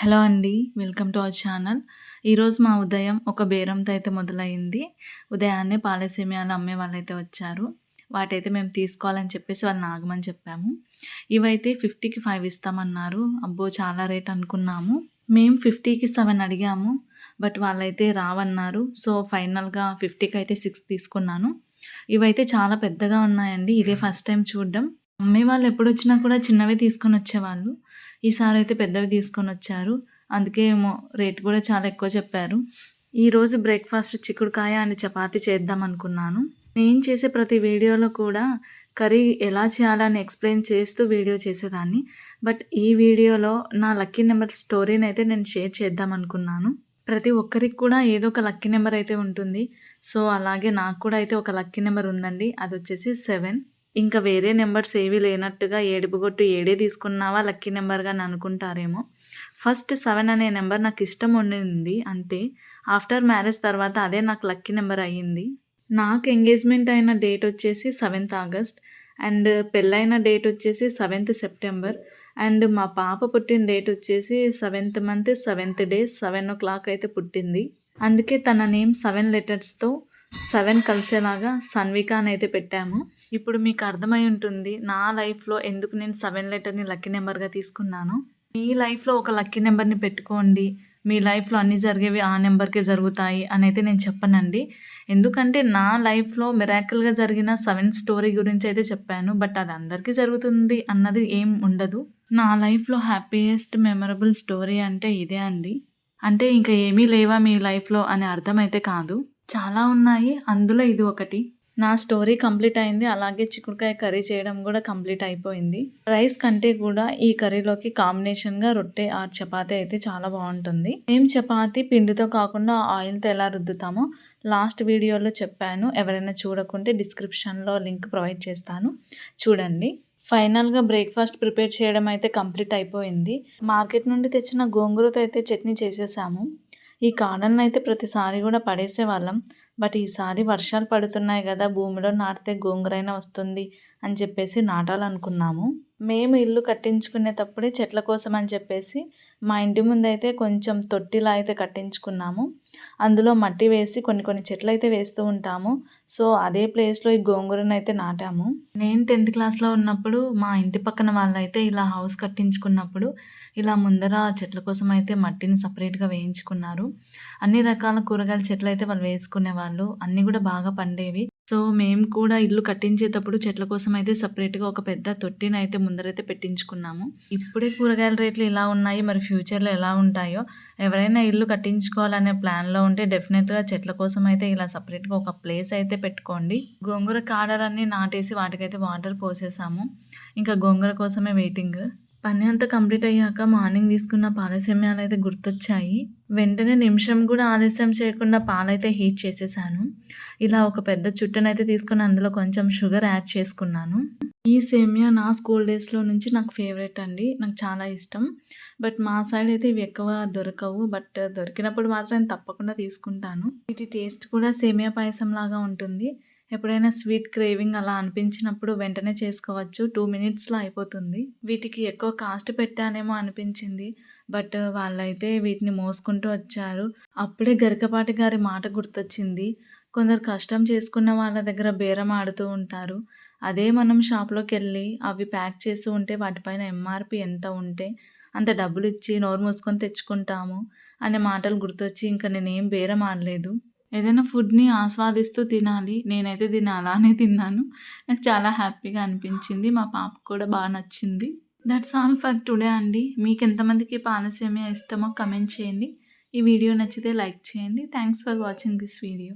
Hello అండి welcome to our channel. ఈరోజు మా ఉదయం ఒక బేరంతో అయితే మొదలైంది. ఉదయాన్నే పాలసీమియాలు అమ్మే వాళ్ళైతే వచ్చారు. వాటైతే మేము తీసుకోవాలని చెప్పేసి వాళ్ళని ఆగమని చెప్పాము. ఇవైతే ఫిఫ్టీకి ఫైవ్ ఇస్తామన్నారు. అబ్బో చాలా రేట్ అనుకున్నాము. మేము ఫిఫ్టీకి సెవెన్ అడిగాము బట్ వాళ్ళైతే రావన్నారు. సో ఫైనల్గా ఫిఫ్టీకి అయితే సిక్స్ తీసుకున్నాను. ఇవైతే చాలా పెద్దగా ఉన్నాయండి. ఇదే ఫస్ట్ టైం చూడడం. అమ్మే వాళ్ళు ఎప్పుడు వచ్చినా కూడా చిన్నవే తీసుకొని వచ్చేవాళ్ళు. ఈసారి అయితే పెద్దవి తీసుకొని వచ్చారు అందుకే ఏమో రేట్ కూడా చాలా ఎక్కువ చెప్పారు. ఈరోజు బ్రేక్ఫాస్ట్ చిక్కుడుకాయ అండ్ చపాతీ చేద్దాం అనుకున్నాను. నేను చేసే ప్రతి వీడియోలో కూడా కర్రీ ఎలా చేయాలని ఎక్స్ప్లెయిన్ చేస్తూ వీడియో చేసేదాన్ని. బట్ ఈ వీడియోలో నా లక్కీ నెంబర్ స్టోరీని అయితే నేను షేర్ చేద్దాం అనుకున్నాను. ప్రతి ఒక్కరికి కూడా ఏదో ఒక లక్కీ నెంబర్ అయితే ఉంటుంది. సో అలాగే నాకు కూడా అయితే ఒక లక్కీ నెంబర్ ఉందండి. అది వచ్చేసి సెవెన్. ఇంకా వేరే నెంబర్స్ ఏవి లేనట్టుగా ఏడుపుగొట్టు ఏడే తీసుకున్నావా? లక్కీ నెంబర్గా అని అనుకుంటారేమో. ఫస్ట్ సెవెన్ అనే నెంబర్ నాకు ఇష్టం ఉండింది అంతే. ఆఫ్టర్ మ్యారేజ్ తర్వాత అదే నాకు లక్కీ నెంబర్ అయ్యింది. నాకు ఎంగేజ్మెంట్ అయిన డేట్ వచ్చేసి సెవెంత్ ఆగస్ట్ అండ్ పెళ్ళైన డేట్ వచ్చేసి సెవెంత్ సెప్టెంబర్ అండ్ మా పాప పుట్టిన డేట్ వచ్చేసి seventh month seventh day seven o'clock అయితే పుట్టింది. అందుకే తన నేమ్ సెవెన్ లెటర్స్తో సెవెన్ కలిసేలాగా సన్విక అని అయితే పెట్టాము. ఇప్పుడు మీకు అర్థమై ఉంటుంది నా లైఫ్లో ఎందుకు నేను సెవెన్ లెటర్ని లక్కీ నెంబర్గా తీసుకున్నాను? మీ లైఫ్లో ఒక లక్కీ నెంబర్ని పెట్టుకోండి. మీ లైఫ్లో అన్నీ జరిగేవి ఆ నెంబర్కే జరుగుతాయి అని అయితే నేను చెప్పనండి. ఎందుకంటే నా లైఫ్లో మిరాకిల్గా జరిగిన సెవెన్ స్టోరీ గురించి అయితే చెప్పాను బట్ అది అందరికీ జరుగుతుంది అన్నది ఏం ఉండదు. నా లైఫ్లో హ్యాపీయెస్ట్ మెమరబుల్ స్టోరీ అంటే ఇదే అండి. అంటే ఇంకా ఏమీ లేవా మీ లైఫ్లో అనే అర్థం అయితే కాదు. చాలా ఉన్నాయి. అందులో ఇది ఒకటి. నా స్టోరీ కంప్లీట్ అయింది. అలాగే చిక్కుడుకాయ కర్రీ చేయడం కూడా కంప్లీట్ అయిపోయింది. రైస్ కంటే కూడా ఈ కర్రీలోకి కాంబినేషన్గా రొట్టె ఆర్ చపాతి అయితే చాలా బాగుంటుంది. మేము చపాతి? పిండితో కాకుండా ఆయిల్తో ఎలా రుద్దుతామో లాస్ట్ వీడియోలో చెప్పాను. ఎవరైనా చూడకుంటే డిస్క్రిప్షన్లో లింక్ ప్రొవైడ్ చేస్తాను. చూడండి. ఫైనల్గా బ్రేక్ఫాస్ట్ ప్రిపేర్ చేయడం అయితే కంప్లీట్ అయిపోయింది. మార్కెట్ నుండి తెచ్చిన గోంగూరతో అయితే చట్నీ చేసేసాము. ఈ కాడలను అయితే ప్రతిసారి కూడా పడేసేవాళ్ళం బట్ ఈసారి వర్షాలు పడుతున్నాయి కదా భూమిలో నాటితే గోంగూరైనా వస్తుంది అని చెప్పేసి నాటాలనుకున్నాము. మేము ఇల్లు కట్టించుకునేటప్పుడే చెట్ల కోసం అని చెప్పేసి మా ఇంటి ముందైతే కొంచెం తొట్టిలా అయితే కట్టించుకున్నాము. అందులో మట్టి వేసి కొన్ని కొన్ని చెట్లు అయితే వేస్తూ ఉంటాము. సో అదే ప్లేస్లో ఈ గోంగూరను అయితే నాటాము. నేను టెన్త్ క్లాస్లో ఉన్నప్పుడు మా ఇంటి పక్కన వాళ్ళైతే ఇలా హౌస్ కట్టించుకున్నప్పుడు ఇలా ముందర చెట్ల కోసం అయితే మట్టిని సపరేట్గా వేయించుకున్నారు. అన్ని రకాల కూరగాయల చెట్లు అయితే వాళ్ళు వేసుకునేవాళ్ళు. అన్నీ కూడా బాగా పండేవి. సో మేము కూడా ఇల్లు కట్టించేటప్పుడు చెట్ల కోసం అయితే సపరేట్గా ఒక పెద్ద తొట్టిని అయితే ముందరైతే పెట్టించుకున్నాము. ఇప్పుడే కూరగాయల రేట్లు ఇలా ఉన్నాయి మరి ఫ్యూచర్లో ఎలా ఉంటాయో ఎవరైనా ఇల్లు కట్టించుకోవాలనే ప్లాన్లో ఉంటే డెఫినెట్గా చెట్ల కోసం అయితే ఇలా సపరేట్గా ఒక ప్లేస్ అయితే పెట్టుకోండి. గోంగూర కాడలన్నీ నాటేసి వాటికైతే వాటర్ పోసేసాము. ఇంకా గోంగూర కోసమే వెయిటింగ్. పని అంతా కంప్లీట్ అయ్యాక మార్నింగ్ తీసుకున్న పాలసేమ్యాలు అయితే గుర్తొచ్చాయి. వెంటనే నిమిషం కూడా ఆలస్యం చేయకుండా పాలైతే హీట్ చేసేసాను. ఇలా ఒక పెద్ద చుట్టనైతే తీసుకుని అందులో కొంచెం షుగర్ యాడ్ చేసుకున్నాను. ఈ సేమియా నా స్కూల్ డేస్లో నుంచి నాకు ఫేవరెట్ అండి. నాకు చాలా ఇష్టం. బట్ మా సైడ్ అయితే ఇవి ఎక్కువ దొరకవు. బట్ దొరికినప్పుడు మాత్రం తప్పకుండా తీసుకుంటాను. వీటి టేస్ట్ కూడా సేమియా పాయసం లాగా ఉంటుంది. ఎప్పుడైనా స్వీట్ క్రేవింగ్ అలా అనిపించినప్పుడు వెంటనే చేసుకోవచ్చు. టూ మినిట్స్లో అయిపోతుంది. వీటికి ఎక్కువ కాస్ట్ పెట్టానేమో అనిపించింది. బట్ వాళ్ళైతే వీటిని మోసుకుంటూ వచ్చారు. అప్పుడే గరికపాటి గారి మాట గుర్తొచ్చింది. కొందరు కష్టం చేసుకున్న వాళ్ళ దగ్గర బేరం ఆడుతూ ఉంటారు. అదే మనం షాప్లోకి వెళ్ళి అవి ప్యాక్ చేసి ఉంటే వాటిపైన ఎంఆర్పి ఎంత ఉంటే అంత డబ్బులు ఇచ్చి నోరు మూసుకొని తెచ్చుకుంటాము అనే మాటలు గుర్తొచ్చి ఇంకా నేనేం బేరం ఆడలేదు. ఏదైనా ఫుడ్ని ఆస్వాదిస్తూ తినాలి నేనైతే దీన్ని అలానే తిన్నాను. నాకు చాలా హ్యాపీగా అనిపించింది మా పాపకు కూడా బాగా నచ్చింది. దట్స్ ఆల్ ఫర్ టుడే అండి. మీకు ఎంతమందికి పాలసేమియా ఇష్టమో కమెంట్ చేయండి. ఈ వీడియో నచ్చితే లైక్ చేయండి. Thanks for watching this video